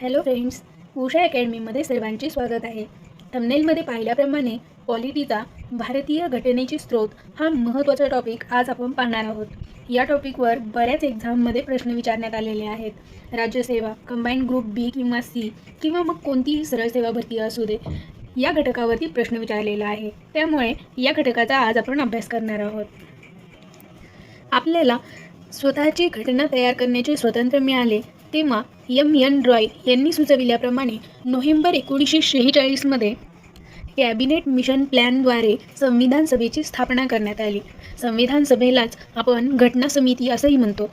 Hello friends Usha अकॅडमीमध्ये सर्वांचे स्वागत आहे. थंबनेलमध्ये पाहिल्याप्रमाणे पॉलिटीचा भारतीय घटनेची स्रोत हा महत्त्वाचा टॉपिक आज आपण पाहणार आहोत. या टॉपिकवर बऱ्याच एक्झाममध्ये प्रश्न विचारण्यात आलेले आहेत. राज्यसेवा कंबाईंड ग्रुप बी किंवा सी किंवा मग कोणतीही सरळ सेवा भरती असू दे या घटकावरती प्रश्न विचारलेला आहे. त्यामुळे या घटकाचा आज आपण अभ्यास करणार आहोत. आपल्याला स्वतःची घटना तयार करण्याचे स्वतंत्र मिळाले तेव्हा एम एन रॉय यांनी सुचविल्याप्रमाणे नोव्हेंबर एकोणीसशे शेहेचाळीसमध्ये कॅबिनेट मिशन प्लॅनद्वारे संविधान सभेची स्थापना करण्यात आली. संविधान सभेलाच आपण घटना समिती असंही म्हणतो.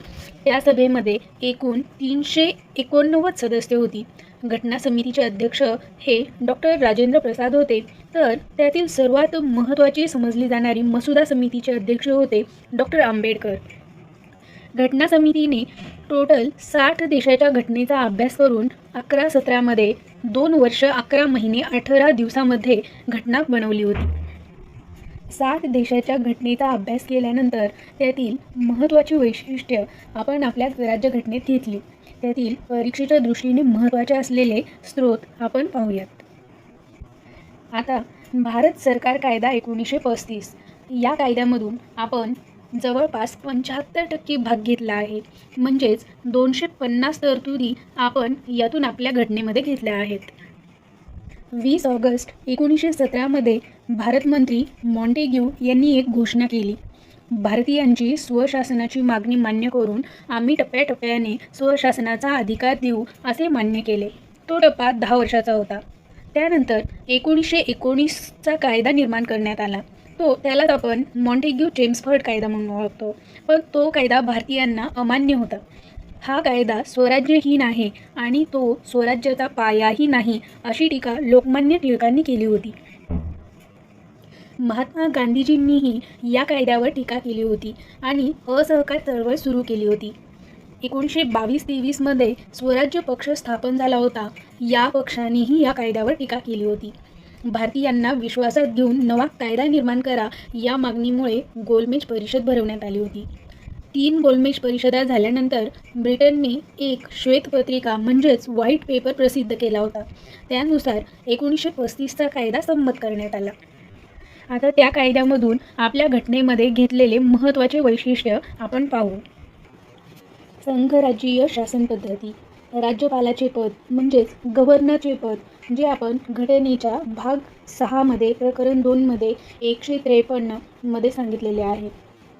त्या सभेमध्ये एकूण तीनशे एकोणनव्वद सदस्य होती. घटना समितीचे अध्यक्ष हे डॉक्टर राजेंद्र प्रसाद होते. तर त्यातील सर्वात महत्त्वाची समजली जाणारी मसुदा समितीचे अध्यक्ष होते डॉक्टर आंबेडकर. घटना समितीने टोटल साठ देशाच्या घटनेचा अभ्यास करून अकरा सतरामध्ये दोन वर्ष अकरा महिने अठरा दिवसामध्ये घटना बनवली होती. साठ देशाच्या घटनेचा अभ्यास केल्यानंतर त्यातील महत्त्वाची वैशिष्ट्य आपण आपल्या राज्यघटनेत घेतली. त्यातील परीक्षेच्या दृष्टीने महत्त्वाचे असलेले स्रोत आपण पाहूयात. आता भारत सरकार कायदा एकोणीसशे पस्तीस. या कायद्यामधून आपण जवळपास पंच्याहत्तर टक्के भाग घेतला आहे. म्हणजेच दोनशे पन्नास तरतुदी आपण यातून आपल्या घटनेमध्ये घेतल्या आहेत. वीस ऑगस्ट एकोणीसशे सतरामध्ये भारतमंत्री मॉन्टेग्यू यांनी एक घोषणा केली. भारतीयांची स्वशासनाची मागणी मान्य करून आम्ही टप्प्याटप्प्याने स्वशासनाचा अधिकार देऊ असे मान्य केले. तो टप्पा दहा वर्षाचा होता. त्यानंतर एकोणीसशे एकोणीसचा कायदा निर्माण करण्यात आला. तो त्यालाच आपण मॉन्टेग्यू जेम्सफर्ड कायदा म्हणून ओळखतो. पण तो कायदा भारतीयांना अमान्य होता. हा कायदा स्वराज्यहीन आहे आणि तो स्वराज्याचा पायाही नाही अशी टीका लोकमान्य टिळकांनी केली होती. महात्मा गांधीजींनीही या कायद्यावर टीका केली होती आणि असहकार चळवळ सुरू केली होती. एकोणीसशे बावीस तेवीसमध्ये स्वराज्य पक्ष स्थापन झाला होता. या पक्षानेही या कायद्यावर टीका केली होती. भारतीयांना विश्वासात घेऊन नवा कायदा निर्माण करा या मागणीमुळे गोलमेज परिषद भरवण्यात आली होती. तीन गोलमेज परिषदा झाल्यानंतर ब्रिटनने एक श्वेतपत्रिका म्हणजेच व्हाईट पेपर प्रसिद्ध केला होता. त्यानुसार एकोणीसशे पस्तीसचा कायदा संमत करण्यात आला. आता त्या कायद्यामधून आपल्या घटनेमध्ये घेतलेले महत्त्वाचे वैशिष्ट्य आपण पाहू. संघराज्यीय शासन पद्धती. राज्यपालाचे पद म्हणजेच गव्हर्नरचे पद जे आपण घटनेच्या भाग सहामध्ये प्रकरण दोनमध्ये एकशे त्रेपन्नमध्ये सांगितलेले आहे.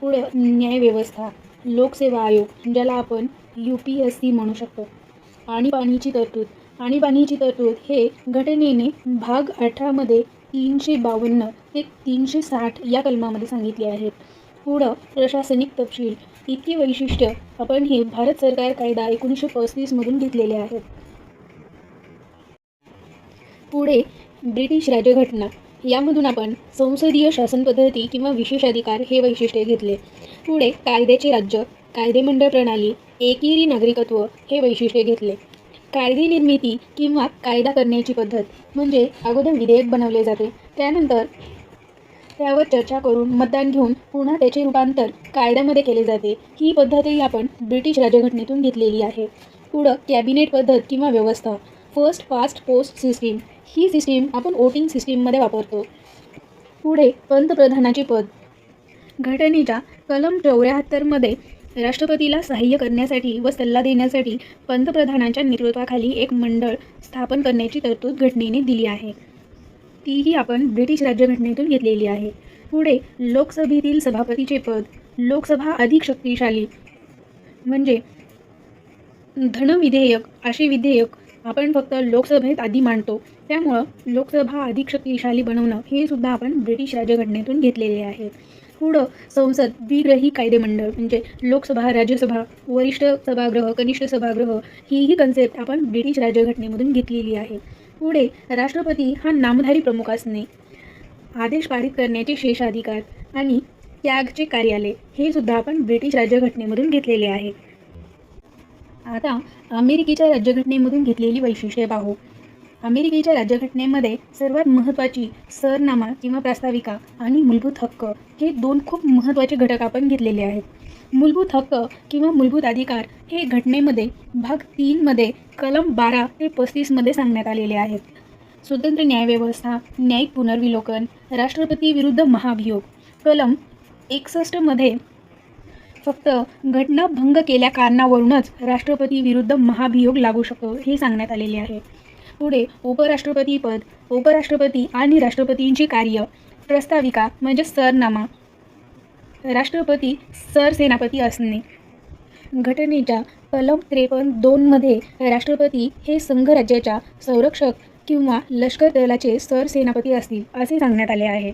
पुढे न्यायव्यवस्था लोकसेवा आयोग ज्याला आपण यू पी एस सी म्हणू शकतो. आणीबाणीची तरतूद आणीबाणीची तरतूद हे घटनेने भाग अठरामध्ये तीनशे बावन्न ते तीनशे साठ या कलमामध्ये सांगितले आहेत. पुढं प्रशासनिक तपशील इतकी वैशिष्ट्य आपण हे भारत सरकार कायदा एकोणीसशे पस्तीसमधून घेतलेले आहेत. पुढे ब्रिटिश राज्यघटना. यामधून आपण संसदीय शासन पद्धती किंवा विशेषाधिकार हे वैशिष्ट्य घेतले. पुढे कायद्याचे राज्य कायदेमंडळ प्रणाली एकेरी नागरिकत्व हे वैशिष्ट्य घेतले. कायदे निर्मिती किंवा कायदा करण्याची पद्धत म्हणजे अगोदर विधेयक बनवले जाते. त्यानंतर त्यावर चर्चा करून मतदान घेऊन पुन्हा त्याचे रूपांतर कायद्यामध्ये केले जाते. ही पद्धतही आपण ब्रिटिश राज्यघटनेतून घेतलेली आहे. पुढं कॅबिनेट पद्धत किंवा व्यवस्था फर्स्ट फास्ट पोस्ट सिस्टीम ही सिस्टीम आपण वोटिंग सिस्टीममध्ये वापरतो. पुढे पंतप्रधानाचे पद. घटनेच्या कलम चौऱ्याहत्तरमध्ये राष्ट्रपतीला सहाय्य करण्यासाठी व सल्ला देण्यासाठी पंतप्रधानांच्या नेतृत्वाखाली एक मंडळ स्थापन करण्याची तरतूद घटनेने दिली आहे. तीही आपण ब्रिटिश राज्यघटनेतून घेतलेली आहे. पुढे लोकसभेतील सभापतीचे पद लोकसभा अधिक शक्तिशाली म्हणजे धनविधेयक असे विधेयक आपण फक्त लोकसभेत आधी मांडतो. त्यामुळं लोकसभा अधिक शक्तिशाली बनवणं हे सुद्धा आपण ब्रिटिश राज्यघटनेतून घेतलेले आहे. पुढं संसद द्विग्रही कायदेमंडळ म्हणजे लोकसभा राज्यसभा वरिष्ठ सभागृह कनिष्ठ सभागृह ही ही कन्सेप्ट आपण ब्रिटिश राज्यघटनेमधून घेतलेली आहे. पुढे राष्ट्रपती हा नामधारी प्रमुख असणे. आदेश पारित करण्याचे शेषाधिकार आणि त्यागचे कार्यालय हे सुद्धा आपण ब्रिटिश राज्यघटनेमधून घेतलेले आहे. आता अमेरिकेच्या राज्यघटनेमधून घेतलेली वैशिष्ट्ये पाहू. अमेरिकेच्या राज्यघटनेमध्ये सर्वात महत्त्वाची सरनामा किंवा प्रास्ताविका आणि मूलभूत हक्क हे दोन खूप महत्त्वाचे घटक आपण घेतलेले आहेत. मूलभूत हक्क किंवा मूलभूत अधिकार हे घटनेमध्ये भाग तीनमध्ये कलम बारा ते पस्तीसमध्ये सांगण्यात आलेले आहेत. स्वतंत्र न्यायव्यवस्था न्यायिक पुनर्विलोकन राष्ट्रपती विरुद्ध महाभियोग कलम एकसष्टमध्ये फक्त घटना भंग केल्या कारणावरूनच राष्ट्रपती विरुद्ध महाभियोग लागू शकतो हे सांगण्यात आलेले आहे. पुढे उपराष्ट्रपती पद उपराष्ट्रपती आणि राष्ट्रपतींची कार्य प्रस्ताविका म्हणजे सरनामा राष्ट्रपती सरसेनापती असणे. घटनेच्या कलम त्रेपन्न दोनमध्ये राष्ट्रपती हे संघराज्याच्या संरक्षक किंवा लष्कर दलाचे सरसेनापती असतील असे सांगण्यात आले आहे.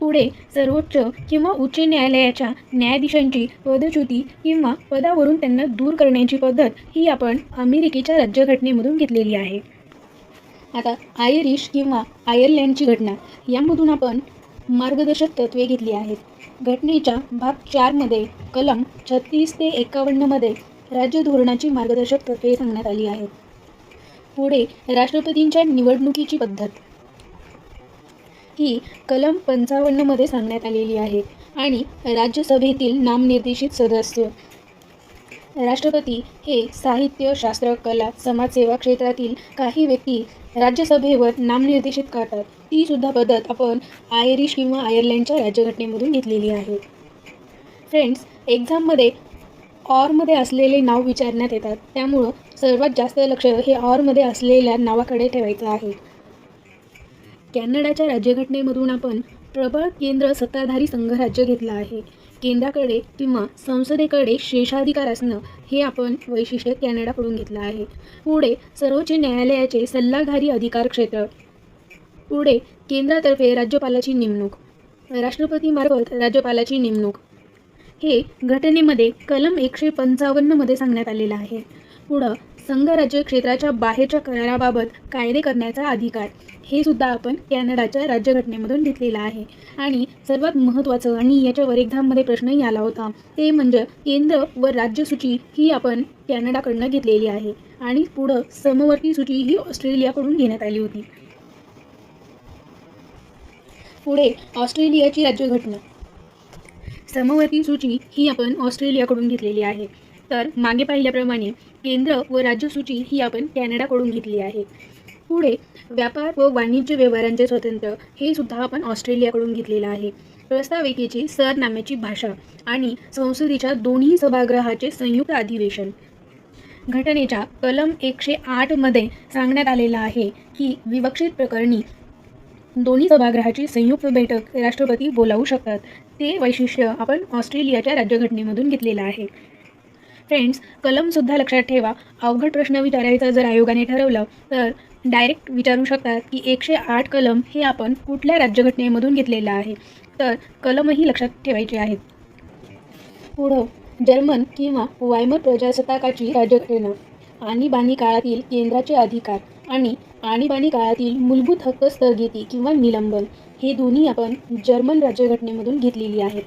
पुढे सर्वोच्च किंवा उच्च न्यायालयाच्या न्यायाधीशांची पदच्युती किंवा पदावरून त्यांना दूर करण्याची पद्धत ही आपण अमेरिकेच्या राज्यघटनेमधून घेतलेली आहे. आता आयरिश किंवा आयर्लंडची घटना यामधून आपण मार्गदर्शक तत्त्वे घेतली आहेत. घटनेच्या भाग चारमध्ये कलम छत्तीस ते एकावन्नमध्ये राज्य धोरणाची मार्गदर्शक तत्त्वे सांगण्यात आली आहेत पुढे राष्ट्रपतींच्या निवडणुकीची पद्धत. ही कलम पंचावन्नमध्ये सांगण्यात आलेली आहे आणि राज्यसभेतील नामनिर्देशित सदस्य. राष्ट्रपती हे साहित्य शास्त्र कला समाजसेवा क्षेत्रातील काही व्यक्ती राज्यसभेवर नामनिर्देशित करतात. ती सुद्धा पद्धत आपण आयरिश किंवा आयर्लंडच्या राज्यघटनेमधून घेतलेली आहे. फ्रेंड्स एक्झाममध्ये ऑरमध्ये असलेले नाव विचारण्यात येतात. त्यामुळं सर्वात जास्त लक्ष हे ऑरमध्ये असलेल्या नावाकडे ठेवायचं आहे. कॅनडाच्या राज्यघटनेमधून आपण प्रबळ केंद्र सत्ताधारी संघराज्य घेतलं आहे. केंद्राकडे किंवा संसदेकडे शेषाधिकार असणं हे आपण वैशिष्ट्य कॅनडाकडून घेतलं आहे. पुढे सर्वोच्च न्यायालयाचे सल्लागारी अधिकार क्षेत्र. पुढे केंद्रातर्फे राज्यपालाची नेमणूक. राष्ट्रपतीमार्फत राज्यपालाची नेमणूक. हे घटनेमध्ये कलम एकशे पंचावन्नमध्ये सांगण्यात आलेलं आहे. पुढं संघराज्य क्षेत्राच्या बाहेरच्या कराराबाबत कायदे करण्याचा अधिकार. हे सुद्धा आपण कॅनडाच्या राज्यघटनेमधून घेतलेलं आहे. आणि सर्वात महत्त्वाचं आणि याच्यावर एक्झाममध्ये प्रश्नही आला होता ते म्हणजे केंद्र व राज्यसूची ही आपण कॅनडाकडनं घेतलेली आहे. आणि पुढं समवर्ती सूची ही ऑस्ट्रेलियाकडून घेण्यात आली होती. पुढे ऑस्ट्रेलियाची राज्यघटना. समवर्ती सूची ही आपण ऑस्ट्रेलियाकडून घेतलेली आहे. तर मागे पाहिल्याप्रमाणे केंद्र व राज्य सूची ही आपण कॅनडाकडून घेतली आहे. पुढे व्यापार व वाणिज्य व्यवहारांचे स्वातंत्र्य हे सुद्धा आपण ऑस्ट्रेलियाकडून घेतलेलं आहे. प्रस्ताविकेची सरनाम्याची भाषा आणि संसदेच्या दोन्ही सभागृहाचे संयुक्त अधिवेशन. घटनेच्या कलम एकशे आठमध्ये सांगण्यात आलेलं आहे की विवक्षित प्रकरणी दोन्ही सभागृहाची संयुक्त बैठक राष्ट्रपती बोलावू शकतात. ते वैशिष्ट्य आपण ऑस्ट्रेलियाच्या राज्यघटनेमधून घेतलेलं आहे. फ्रेंड्स कलमसुद्धा लक्षात ठेवा. अवघड प्रश्न विचारायचा जर आयोगाने ठरवलं तर डायरेक्ट विचारू शकतात की एकशे आठ कलम हे आपण कुठल्या राज्यघटनेमधून घेतलेलं आहे? तर कलमही लक्षात ठेवायचे आहेत. पुढं जर्मन किंवा वायमर प्रजासत्ताकाची राज्यघटना. आणीबाणी काळातील केंद्राचे अधिकार आणि आणीबाणी काळातील मूलभूत हक्क स्थगिती किंवा निलंबन हे दोन्ही आपण जर्मन राज्यघटनेमधून घेतलेली आहेत.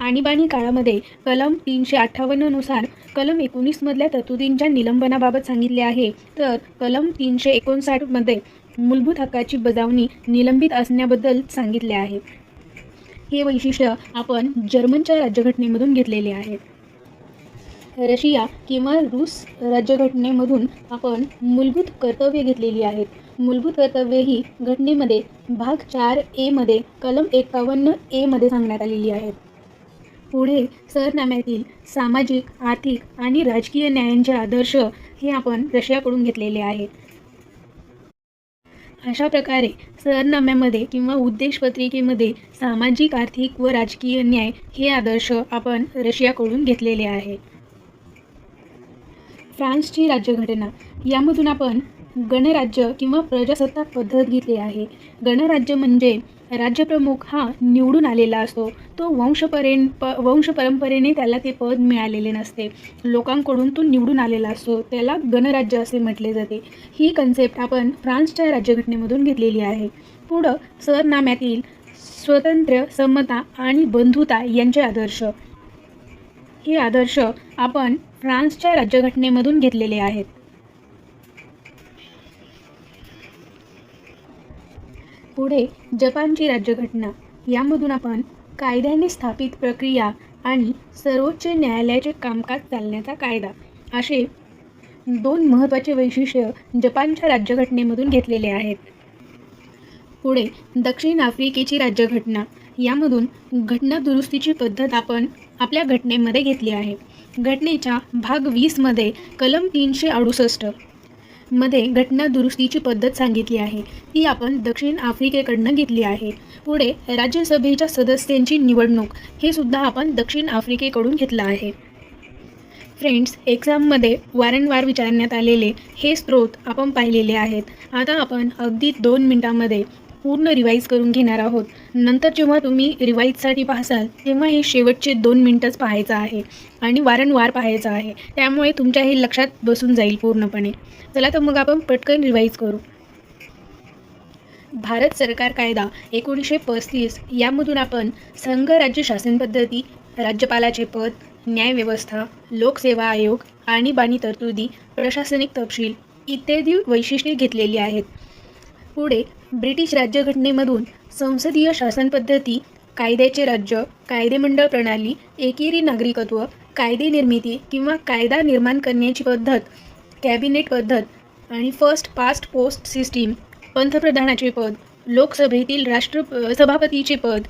आणीबाणी काळामध्ये कलम तीनशे अठ्ठावन्ननुसार कलम एकोणीसमधल्या तरतुदींच्या निलंबनाबाबत सांगितले आहे. तर कलम तीनशे एकोणसाठमध्ये मूलभूत हक्काची बजावणी निलंबित असण्याबद्दल सांगितले आहे. हे वैशिष्ट्य आपण जर्मनच्या राज्यघटनेमधून घेतलेले आहे. रशिया किंवा रूस राज्यघटनेमधून आपण मूलभूत कर्तव्ये घेतलेली आहेत मूलभूत कर्तव्ये ही घटनेमध्ये भाग चार एमध्ये कलम एकावन्न एमध्ये सांगण्यात आलेली आहेत पुढे सरनाम्यातील सामाजिक आर्थिक आणि राजकीय न्यायांचे आदर्श हे आपण रशियाकडून घेतलेले आहेत अशा प्रकारे सरनाम्यामध्ये किंवा उद्देशपत्रिकेमध्ये सामाजिक आर्थिक व राजकीय न्याय हे आदर्श आपण रशियाकडून घेतलेले आहे. फ्रान्सची राज्यघटना. यामधून आपण गणराज्य किंवा प्रजासत्ताक पद्धत घेतली आहे. गणराज्य म्हणजे राज्यप्रमुख हा निवडून आलेला असतो. तो वंशपरेन प वंश परंपरेने त्याला ते पद मिळालेले नसते. लोकांकडून तो निवडून आलेला असतो. त्याला गणराज्य असे म्हटले जाते. ही कन्सेप्ट आपण फ्रान्सच्या राज्यघटनेमधून घेतलेली आहे. पुढं सरनाम्यातील स्वतंत्र समता आणि बंधुता यांचे आदर्श. हे आदर्श आपण फ्रान्सच्या राज्यघटनेमधून घेतलेले आहेत. पुढे जपानची राज्यघटना. यामधून आपण कायद्याने स्थापित प्रक्रिया आणि सर्वोच्च न्यायालयाचे कामकाज चालण्याचा कायदा असे दोन महत्त्वाचे वैशिष्ट्य जपानच्या राज्यघटनेमधून घेतलेले आहेत. पुढे दक्षिण आफ्रिकेची राज्यघटना. यामधून घटना दुरुस्तीची पद्धत आपण आपल्या घटनेमध्ये घेतली आहे. घटनेच्या भाग वीसमध्ये कलम तीनशे अडुसष्टमध्ये घटना दुरुस्तीची पद्धत सांगितली आहे. ती आपण दक्षिण आफ्रिकेकडनं घेतली आहे. पुढे राज्यसभेच्या सदस्यांची निवडणूक हे सुद्धा आपण दक्षिण आफ्रिकेकडून घेतलं आहे. फ्रेंड्स एक्झाममध्ये वारंवार विचारण्यात आलेले हे स्रोत आपण पाहिलेले आहेत. आता आपण अगदी दोन मिनटामध्ये पूर्ण रिवाईज करून घेणार आहोत. नंतर जेव्हा तुम्ही रिवाईजसाठी पाहसाल तेव्हा हे शेवटचे दोन मिनटंच पाहायचं आहे आणि वारंवार पाहायचं आहे. त्यामुळे तुमच्या हे लक्षात बसून जाईल पूर्णपणे. चला तर मग आपण पटकन रिवाईज करू. भारत सरकार कायदा एकोणीसशे पस्तीस यामधून आपण संघ राज्य शासन पद्धती राज्यपालाचे पद न्यायव्यवस्था लोकसेवा आयोग आणीबाणी तरतुदी प्रशासनिक तपशील इत्यादी वैशिष्ट्ये घेतलेली आहेत. पुढे ब्रिटिश राज्यघटनेमधून संसदीय शासन पद्धती कायद्याचे राज्य कायदेमंडळ प्रणाली एकेरी नागरिकत्व कायदे निर्मिती किंवा कायदा निर्माण करण्याची पद्धत कॅबिनेट पद्धत आणि फर्स्ट पास्ट पोस्ट सिस्टीम पंतप्रधानाचे पद लोकसभेतील राष्ट्र सभापतीचे पद.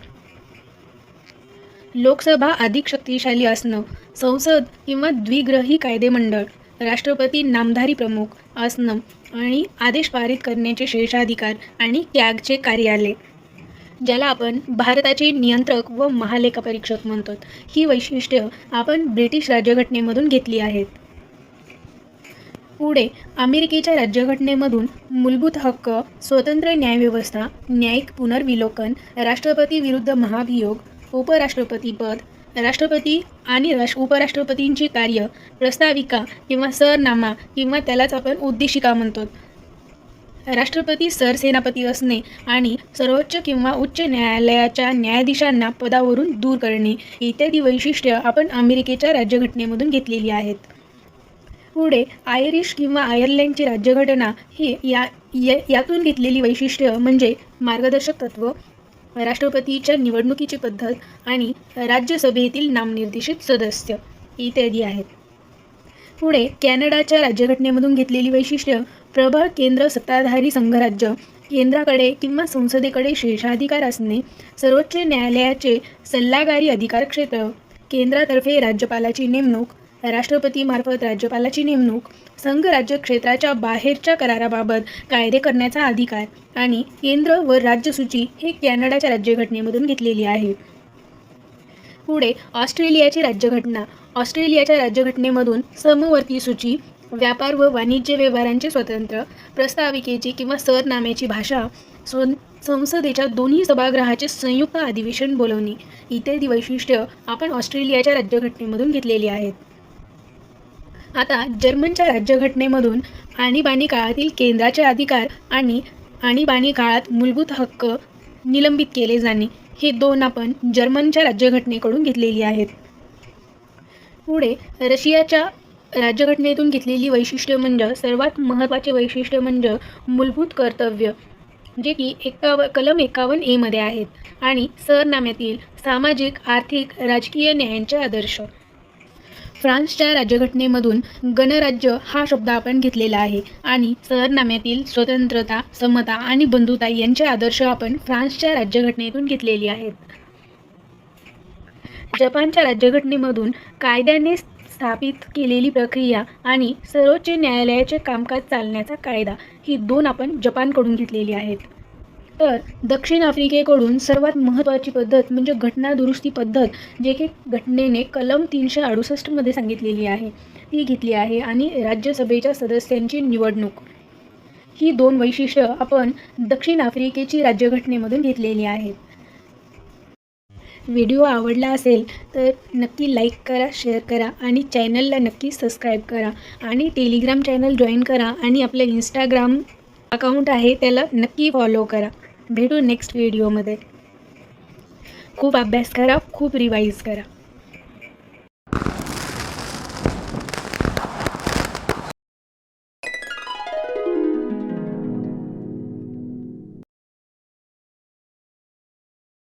लोकसभा अधिक शक्तिशाली असणं संसद किंवा द्विग्रही कायदेमंडळ राष्ट्रपती नामधारी प्रमुख असणं आणि आदेश पारित करण्याचे शेषाधिकार आणि त्यागचे कार्यालय ज्याला आपण भारताचे नियंत्रक व महालेखा परीक्षक म्हणतो. ही वैशिष्ट्य आपण ब्रिटिश राज्यघटनेमधून घेतली आहेत. पुढे अमेरिकेच्या राज्यघटनेमधून मूलभूत हक्क स्वतंत्र न्यायव्यवस्था न्यायिक पुनर्विलोकन राष्ट्रपती विरुद्ध महाभियोग उपराष्ट्रपतीपद राष्ट्रपती आणि राष उपराष्ट्रपतींची कार्य प्रस्ताविका किंवा सरनामा किंवा त्यालाच आपण उद्देशिका म्हणतो. राष्ट्रपती सरसेनापती असणे आणि सर्वोच्च किंवा उच्च न्यायालयाच्या न्यायाधीशांना पदावरून दूर करणे इत्यादी वैशिष्ट्य आपण अमेरिकेच्या राज्यघटनेमधून घेतलेली आहेत. पुढे आयरिश किंवा आयर्लंडची राज्यघटना ही या या- यातून घेतलेली वैशिष्ट्य म्हणजे मार्गदर्शक तत्व राष्ट्रपतीच्या निवडणुकीची पद्धत आणि राज्यसभेतील नामनिर्देशित सदस्य इत्यादी आहेत. पुढे कॅनडाच्या राज्यघटनेमधून घेतलेली वैशिष्ट्य प्रबळ केंद्र सत्ताधारी संघराज्य केंद्राकडे किंवा संसदेकडे शेषाधिकार असणे सर्वोच्च न्यायालयाचे सल्लागारी अधिकार क्षेत्र केंद्रातर्फे राज्यपालाची नेमणूक राष्ट्रपतीमार्फत राज्यपालाची नेमणूक संघ राज्य क्षेत्राच्या बाहेरच्या कराराबाबत कायदे करण्याचा अधिकार आणि केंद्र व राज्यसूची हे कॅनडाच्या राज्यघटनेमधून घेतलेली आहे. पुढे ऑस्ट्रेलियाची राज्यघटना. ऑस्ट्रेलियाच्या राज्यघटनेमधून समवर्ती सूची व्यापार व वाणिज्य व्यवहारांचे स्वतंत्र प्रस्ताविकेची किंवा सरनाम्याची भाषा स्व संसदेच्या दोन्ही सभागृहाचे संयुक्त अधिवेशन बोलवणे इत्यादी वैशिष्ट्य आपण ऑस्ट्रेलियाच्या राज्यघटनेमधून घेतलेली आहेत. आता जर्मनच्या राज्यघटनेमधून आणीबाणी काळातील केंद्राचे अधिकार आणि आणीबाणी काळात मूलभूत हक्क निलंबित केले जाणे हे दोन आपण जर्मनच्या राज्यघटनेकडून घेतलेली आहेत. पुढे रशियाच्या राज्यघटनेतून घेतलेली वैशिष्ट्य म्हणजे सर्वात महत्त्वाचे वैशिष्ट्य म्हणजे मूलभूत कर्तव्य जे की एकाव कलम एकावन्न एमध्ये आहेत आणि सरनाम्यातील सामाजिक आर्थिक राजकीय न्यायांचे आदर्श. फ्रान्सच्या राज्यघटनेमधून गणराज्य हा शब्द आपण घेतलेला आहे. आणि सरनाम्यातील स्वतंत्रता समता आणि बंधुता यांचे आदर्श आपण फ्रान्सच्या राज्यघटनेतून घेतलेली आहेत. जपानच्या राज्यघटनेमधून कायद्याने स्थापित केलेली प्रक्रिया आणि सर्वोच्च न्यायालयाचे कामकाज चालण्याचा कायदा ही दोन आपण जपानकडून घेतलेली आहेत. तर दक्षिण आफ्रिकेकडून सर्वात महत्त्वाची पद्धत म्हणजे घटना दुरुस्ती पद्धत जे की घटनेने कलम तीनशे अडुसष्टमध्ये सांगितलेली आहे. ती घेतली आहे आणि राज्यसभेच्या सदस्यांची निवडणूक. ही दोन वैशिष्ट्य आपण दक्षिण आफ्रिकेची राज्यघटनेमधून घेतलेली आहेत. व्हिडिओ आवडला असेल तर नक्की लाईक करा शेअर करा आणि चॅनलला नक्की सबस्क्राईब करा आणि टेलिग्राम चॅनल जॉईन करा आणि आपलं इंस्टाग्राम अकाउंट आहे त्याला नक्की फॉलो करा. भेटू नेक्स्ट व्हिडिओमध्ये खूप अभ्यास करा खूप रिवाईज करा.